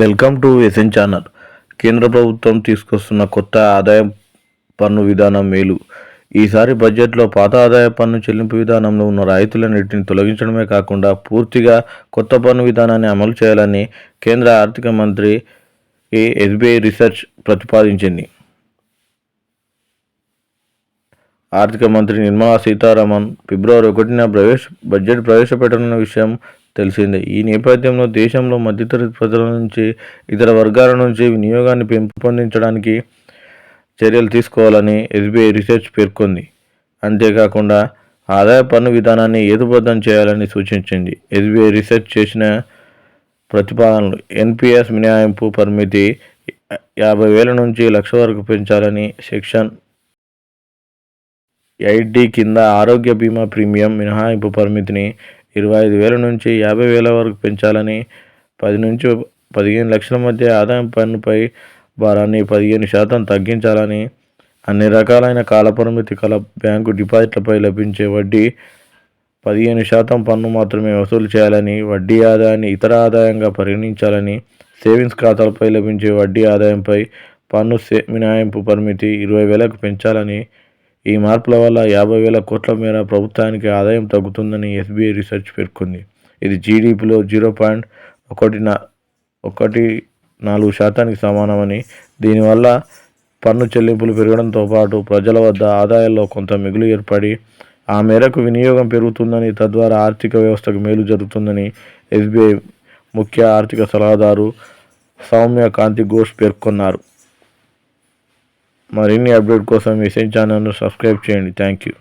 Welcome to SN channel. కేంద్ర ప్రభుత్వం తీసుకొస్తున్న కొత్త ఆదాయ పన్ను విధానం మేలు. ఈసారి బడ్జెట్లో పాత ఆదాయ పన్ను చెల్లింపు విధానంలో ఉన్న రాయితీలన్నింటిని తొలగించడమే కాకుండా పూర్తిగా కొత్త పన్ను విధానాన్ని అమలు చేయాలని కేంద్ర ఆర్థిక మంత్రి ఏ ఎస్బీఐ రీసెర్చ్ ప్రతిపాదించింది. ఆర్థిక మంత్రి నిర్మలా సీతారామన్ ఫిబ్రవరి ఒకటిన ప్రవేశ బడ్జెట్ ప్రవేశపెట్టనున్న విషయం తెలిసిందే. ఈ నేపథ్యంలో దేశంలో మధ్యతరగతి ప్రజల నుంచి ఇతర వర్గాల నుంచి వినియోగాన్ని పెంపొందించడానికి చర్యలు తీసుకోవాలని ఎస్బీఐ రీసెర్చ్ పేర్కొంది. అంతేకాకుండా ఆదాయ పన్ను విధానాన్ని ఏతుబద్ధం చేయాలని సూచించింది. ఎస్బీఐ రీసెర్చ్ చేసిన ప్రతిపాదనలు ఎన్పిఎస్ మినహాయింపు పరిమితి యాభై వేల నుంచి లక్ష వరకు పెంచాలని సెక్షన్ ఎయిట్ డి కింద ఆరోగ్య బీమా ప్రీమియం మినహాయింపు పరిమితిని ఇరవై ఐదు వేల నుంచి యాభై వేల వరకు పెంచాలని పది నుంచి పదిహేను లక్షల మధ్య ఆదాయం పన్నుపై భారాన్ని పదిహేను శాతం తగ్గించాలని అన్ని రకాలైన కాలపరిమితి కల బ్యాంకు డిపాజిట్లపై లభించే వడ్డీ పదిహేను శాతం పన్ను మాత్రమే వసూలు చేయాలని వడ్డీ ఆదాయాన్ని ఇతర ఆదాయంగా పరిగణించాలని సేవింగ్స్ ఖాతాలపై లభించే వడ్డీ ఆదాయంపై పన్ను సే మినహాయింపు పరిమితి ఇరవై వేలకు పెంచాలని ఈ మార్పుల వల్ల యాభై వేల కోట్ల మేర ప్రభుత్వానికి ఆదాయం తగ్గుతుందని ఎస్బీఐ రీసెర్చ్ పేర్కొంది. ఇది జీడీపీలో జీరో పాయింట్ ఒకటి నా ఒకటి నాలుగు శాతానికి సమానమని దీనివల్ల పన్ను చెల్లింపులు పెరగడంతో పాటు ప్రజల వద్ద ఆదాయాల్లో కొంత మిగులు ఏర్పడి ఆ మేరకు వినియోగం పెరుగుతుందని తద్వారా ఆర్థిక వ్యవస్థకు మేలు జరుగుతుందని ఎస్బీఐ ముఖ్య ఆర్థిక సలహాదారు సౌమ్య కాంతి ఘోష్ పేర్కొన్నారు. మరిన్ని అప్డేట్ కోసం మెసేజ్ ఛానల్ను సబ్స్క్రైబ్ చేయండి. Thank you